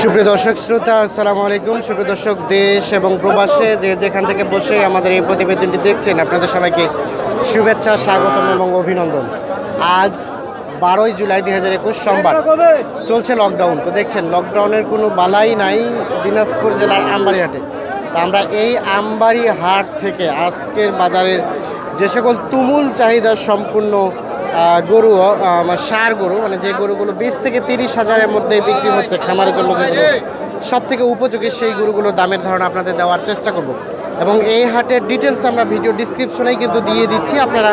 সুপ্রিয় দর্শক, শ্রোতা, আসসালামু আলাইকুম। সুপ্রিয় দর্শক, দেশ এবং প্রবাসে যে যেখান থেকে বসে আমাদের এই প্রতিবেদনটি দেখছেন, আপনাদের সবাইকে শুভেচ্ছা, স্বাগতম এবং অভিনন্দন। আজ বারোই জুলাই দুই হাজার একুশ সোমবার। চলছে লকডাউন তো দেখছেন লকডাউনের কোনো বালাই নাই দিনাজপুর জেলার আমবাড়িহাটে। তা আমরা এই আমবাড়ি হাট থেকে আজকের বাজারের যে সকল তুমুল চাহিদা সম্পূর্ণ গরু সার গরু মানে যে গরুগুলো বিশ থেকে তিরিশ হাজারের মধ্যে বিক্রি হচ্ছে খামারের জন্য যেগুলো সব থেকে উপযোগী সেই গরুগুলোর দামের ধারণা আপনাদের দেওয়ার চেষ্টা করব। এবং এই হাটের ডিটেলস আমরা ভিডিও ডিসক্রিপশনেই কিন্তু দিয়ে দিচ্ছি, আপনারা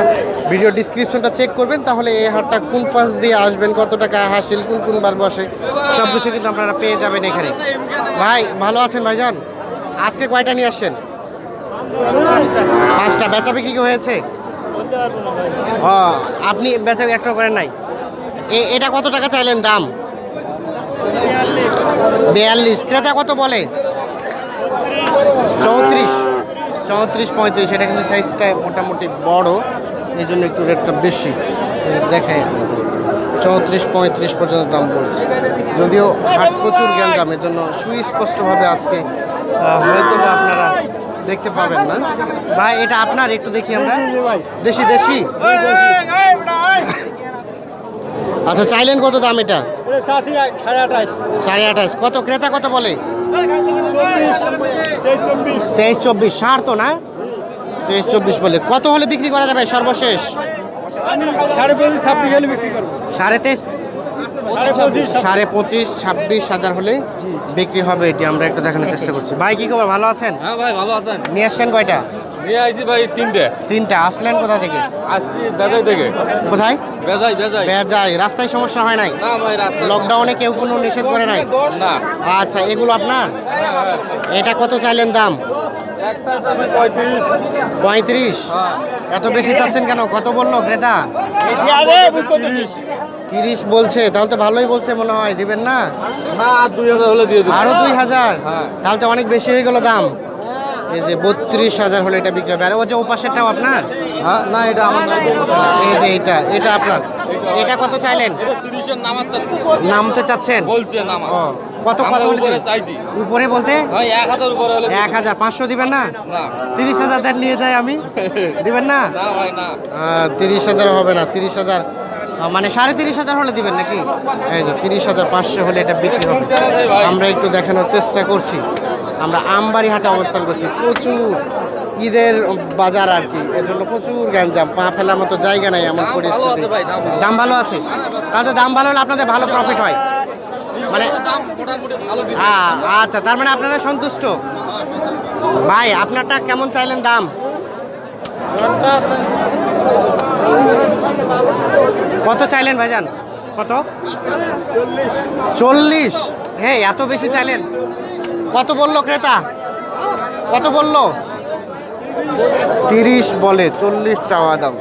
ভিডিও ডিসক্রিপশনটা চেক করবেন, তাহলে এই হাটটা কোন পাশ দিয়ে আসবেন, কত টাকা হাসিল, কোন কোন বার বসে সব কিছু কিন্তু আপনারা পেয়ে যাবেন এখানে। ভাই, ভালো আছেন ভাইজান? আজকে কয়টা নিয়ে আসছেন? পাঁচটা। বেচা বিক্রি হয়েছে? ও আপনি বেচা একটা করেন নাই। এটা কত টাকা চাইলেন দাম? বিয়াল্লিশ। ক্রেতা কত বলে? চৌত্রিশ। চৌত্রিশ, পঁয়ত্রিশ, এটা কিন্তু সাইজটা মোটামুটি বড়। এই জন্য একটু রেটটা বেশি। দেখাই আপনাদের চৌত্রিশ, পঁয়ত্রিশ পর্যন্ত দাম বলছে। যদিও হাট প্রচুর গ্যাঞ্জাম এর জন্য সুস্পষ্টভাবে আজকে হয়তো আপনারা দেখতে পাবেন না। ভাই এটা আপনার একটু দেখি আমরা। দেশি দেশি? আচ্ছা চাইলেন কত দাম এটা? সাড়ে আঠাশ। কত? ক্রেতা কত বলে? তেইশ চব্বিশ। সার তো না? তেইশ চব্বিশ বলে। কত হলে বিক্রি করা যাবে সর্বশেষ? সাড়ে তেইশ সাড়ে পঁচিশ ছাব্বিশ হাজার হলে বিক্রি হবে এটি। আমরা একটু দেখানোর চেষ্টা করছি। ভাই কি খবর? ভালো আছেন? হ্যাঁ ভাই ভালো আছেন। নিয়ে আসছেন কয়টা? নিয়ে আইছি ভাই তিনটে। তিনটা। আসলেন কোথা থেকে? আসছি বেজাই থেকে। কোথায়? বেজাই বেজাই। বেজাই। রাস্তায় সমস্যা হয় নাই? না ভাই রাস্তা লকডাউনে কেউ কোনো নিষেধ করে নাই? না। আচ্ছা এগুলো আপনার? এটা কত চাইলেন দাম? পঁয়ত্রিশ। হ্যাঁ। এত বেশি চাচ্ছেন কেন? কত বলল ক্রেতা? তিরিশ বলছে তাহলে তো ভালোই বলছে মনে হয় দিবেন না? না আর দুই হাজার হলে দিয়ে আরও দুই হাজার? হ্যাঁ। তাহলে তো অনেক বেশি হয়ে গেল দাম। এই যে বত্রিশ হাজার হলে এটা বিক্রি হবে। আর ও যে ওপাশেরটাও আপনার? হ্যাঁ না এটা আমার এই যে এটা এটা আপনার। এটা কত চাইলেন? নামতে চাচ্ছেন? বলছে নামা কত কত উপরে চাইছি। উপরে বলতে? ভাই এক হাজার পাঁচশো দিবেন না? না। তিরিশ হাজার দেন নিয়ে যাই আমি। দিবেন না? না ভাই না। আহ, তিরিশ হাজার হবে না তিরিশ হাজার। মানে সাড়ে তিরিশ হাজার হলে দিবেন নাকি? এই যে তিরিশ হাজার পাঁচশো হলে এটা বিক্রি হবে। আমরা একটু দেখানোর চেষ্টা করছি। আমরা আমবাড়ি হাটে অবস্থান করছি। প্রচুর ঈদের বাজার আর কি। এজন্য প্রচুর গ্যাঞ্জাম। পা ফেলার মতো জায়গা নাই এমন পরিস্থিতি। দাম ভালো। আছে? তাহলে দাম ভালো হলে আপনাদের ভালো প্রফিট হয়। মানে হ্যাঁ আচ্ছা তার মানে আপনারা সন্তুষ্ট? ভাই, আপনারটা কেমন চাইলেন দাম? কত চাইলেন ভাইজান? কত? চল্লিশ। হ্যাঁ এত বেশি চাইলেন। কত বলল ক্রেতা? কত বলল? তিরিশ বলে চল্লিশ চাওয়া দাম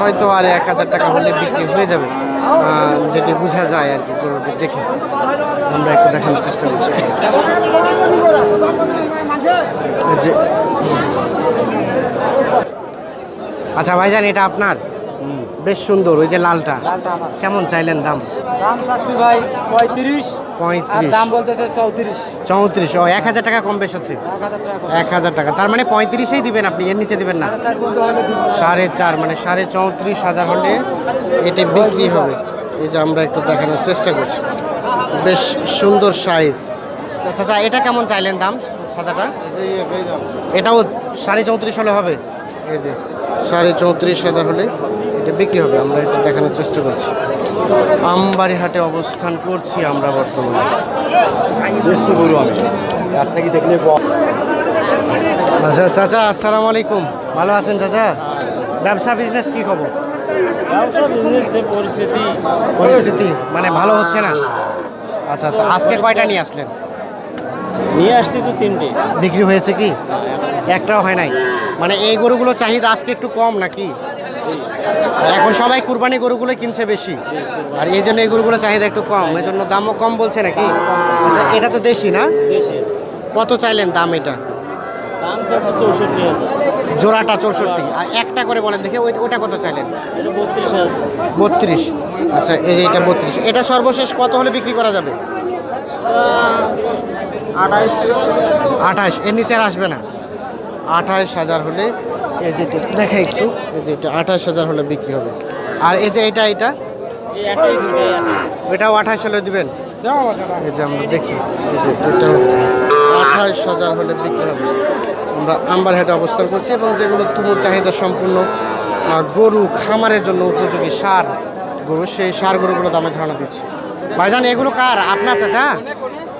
হয়তো আর এক হাজার টাকা হলে বিক্রি হয়ে যাবে। যেটি বোঝা যায় আর কি, গরুটি দেখে। আমরা একটু দেখানোর চেষ্টা করছি। যে আচ্ছা ভাইজান এটা আপনার? বেশ সুন্দর ওই যে লালটা। কেমন চাইলেন দাম? দাম চাচ্ছি ভাই পঁয়ত্রিশ। পঁয়ত্রিশ। দাম বলতেছে চৌত্রিশ। চৌত্রিশ ও এক হাজার টাকা কম বেশ আছে এক হাজার টাকা তার মানে পঁয়ত্রিশেই দিবেন আপনি এর নিচে দিবেন না। সাড়ে চার মানে সাড়ে চৌত্রিশ হাজার হলে এটি বিক্রি হবে। এই যে আমরা একটু দেখানোর চেষ্টা করছি। বেশ সুন্দর সাইজ। আচ্ছা আচ্ছা এটা কেমন চাইলেন দাম সাদাটা? এটাও সাড়ে চৌত্রিশ হলে হবে। এই যে সাড়ে চৌত্রিশ হাজার হলে এটা বিক্রি হবে। আমরা এটা দেখানোর চেষ্টা করছি। আমবাড়ি হাটে অবস্থান করছি আমরা বর্তমানে। আচ্ছা চাচা আসসালামু আলাইকুম। ভালো আছেন চাচা? ব্যবসা বিজনেস কি খবর? পরিস্থিতি পরিস্থিতি মানে ভালো হচ্ছে না? আচ্ছা আচ্ছা আজকে কয়টা নিয়ে আসলেন? নিয়ে আসছি তো তিনটে। বিক্রি হয়েছে কি? একটাও হয় নাই। মানে এই গরুগুলো চাহিদা আজকে একটু কম নাকি? এখন সবাই কুরবানি গরুগুলো কিনছে বেশি। আর এই জন্য এই গরুগুলো চাহিদা একটু কম। এই জন্য দামও কম বলছে নাকি? আচ্ছা এটা তো দেশি না? কত চাইলেন দাম এটা? জোড়াটা চৌষট্টি। আর একটা করে বলেন দেখে ওটা কত চাইলেন? বত্রিশ আচ্ছা এই যে এটা বত্রিশ। এটা সর্বশেষ কত হলে বিক্রি করা যাবে? আঠাশ। এর নিচে আর আসবে না। আঠাশ হাজার হলে এই যেটা দেখা একটু, এই যে এটা, আঠাশ হাজার হলে বিক্রি হবে। আর এই যে এটা এটা? এটাও আঠাশ হলে দিবেন? এই যে আমরা দেখি, এই আঠাশ হাজার হলে বিক্রি হবে। আমরা আম্বার হেটে অবস্থান করছি এবং যেগুলো তুমুল চাহিদা সম্পূর্ণ গরু, খামারের জন্য উপযোগী সার গরু, সেই সার গরুগুলো দামে ধারণা দিচ্ছে। ভাইজান, এগুলো কার? আপনার চাচা?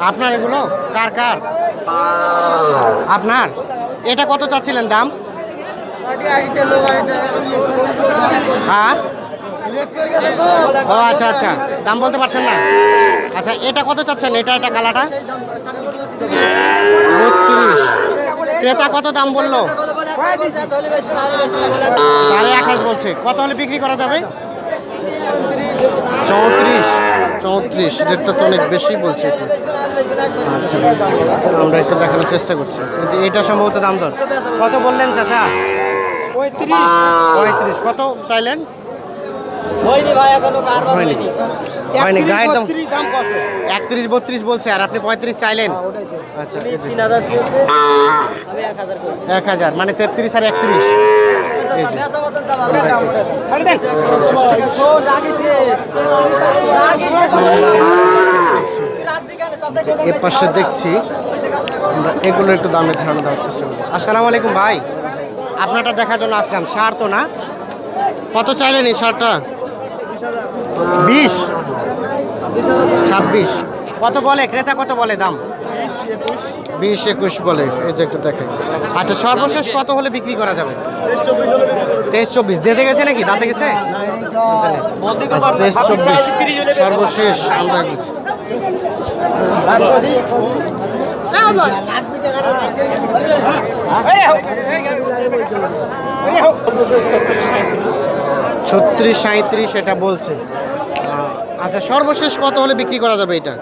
আপনার এগুলো? কার কার? আপনার? এটা কত চাচ্ছিলেন দাম? হ্যাঁ? ও আচ্ছা আচ্ছা। দাম বলতে পারছেন না? আচ্ছা এটা কত চাচ্ছেন? এটা এটা কালাটা বত্রিশ। ক্রেতা কত দাম বলল? সাড়ে আঠাশ বলছে। কত হলে বিক্রি করা যাবে? চৌত্রিশ। চৌত্রিশ রেটটা তো অনেক বেশি বলছে এটা। আচ্ছা আমরা একটু দেখানোর চেষ্টা করছি। যে এটা সম্ভবত দাম দর। কত বললেন চাচা? পঁয়ত্রিশ। কত চাইলেন? হয়নি হয়নি। গায়ের দাম একত্রিশ বত্রিশ বলছে আর আপনি পঁয়ত্রিশ চাইলেন। আচ্ছা এক হাজার মানে তেত্রিশ আর একত্রিশ। এই যে। এ পাশে দেখছি, আমরা এগুলো একটু দামে ধারণা দেওয়ার চেষ্টা করব। আসসালামু আলাইকুম ভাই। আপনারটা দেখার জন্য আসলাম। সার তো না? কত চাইলেন এই সারটা? বিশ? ছাব্বিশ। কত বলে? ক্রেতা কত বলে দাম? বিশ, একুশ। বলে। এই যে একটু দেখে আচ্ছা সর্বশেষ কত হলে বিক্রি করা যাবে? তেইশ চব্বিশ। দিতে গেছে নাকি? দাঁতে গেছে? আচ্ছা, তেইশ চব্বিশ। সর্বশেষ আমরা। ছত্রিশ সাঁত্রিশ এটা বলছে। আচ্ছা সর্বশেষ কত হলে বিক্রি করা যাবে এটা?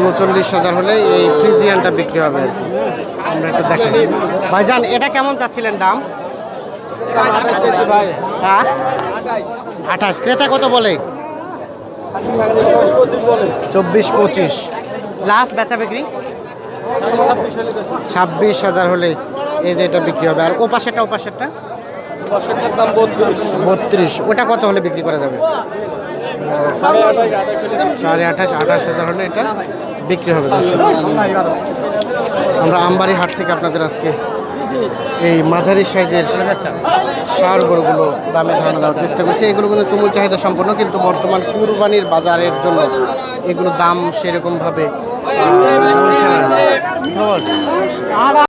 উনচল্লিশ হাজার হলে এই ফ্রিজিয়ানটা বিক্রি হবে আর কি। আমরা একটু দেখাই। ভাইজান, এটা কেমন চাচ্ছিলেন দাম? হ্যাঁ? আঠাশ। ক্রেতা কত বলে? চব্বিশ পঁচিশ। লাস্ট বেচা বিক্রি? ছাব্বিশ হাজার হলে এই যে এটা বিক্রি হবে। আর ও পাশেরটা ও পাশেরটা বত্রিশ। ওটা কত হলে বিক্রি করা যাবে? সাড়ে আঠাশ আঠাশ হাজার হলে এটা বিক্রি হবে দর্শক। আমরা আমবাড়ি হাট থেকে আপনাদের আজকে এই মাঝারি সাইজের সার গরুগুলো দামে ধান দেওয়ার চেষ্টা করছি। এগুলো কিন্তু তুমুল চাহিদা সম্পন্ন, কিন্তু বর্তমান কুরবানির বাজারের জন্য এগুলো দাম সেরকমভাবে